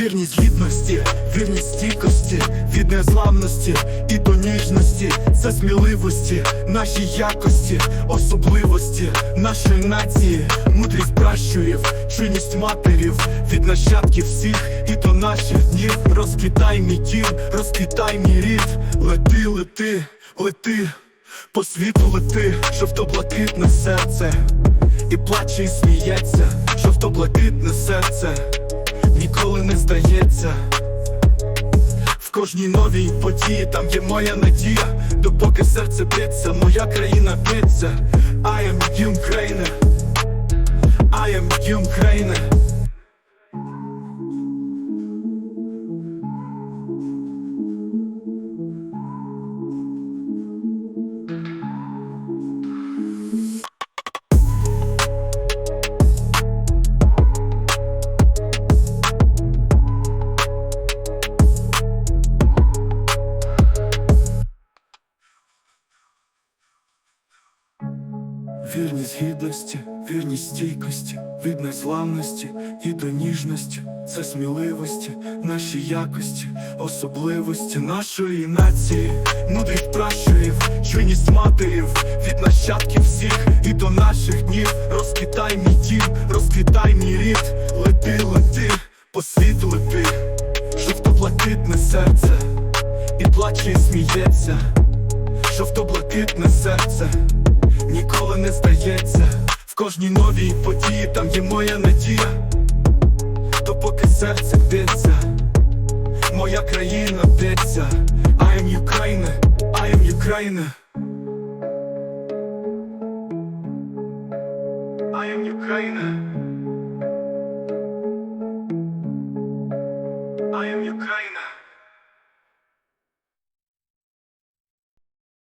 Вірність гідності, вірність стійкості, від незламності і до ніжності, це сміливості, наші якості, особливості нашої нації, мудрість пращурів, чуйність матерів, від нащадків всіх і до наших днів. Розквітай мій дім, розквітай мій рід, лети, лети, лети, по світу лети, жовто-блакитне серце, і плаче, і сміється, жовто-блакитне серце кожній новій події. Там є моя надія, допоки серце б'ється, моя країна б'ється. I am Ukraine. I am Ukraine Вірність гідності, вірність стійкості, від незламності і до ніжності, це сміливості, наші якості, особливості нашої нації, мудрість пращурів, чуйність матерів, від нащадків всіх і до наших днів. Розквітай мій дім, розквітай мій рід, лети, лети, по світу лети, жовто-блакитне серце, і плаче, і сміється, жовто-блакитне серце ніколи не здається. В кожній новій події там є моя надія, допоки серце б'ється, моя країна б'ється. I am Ukraine, I am Ukraine I am Ukraine I am Ukraine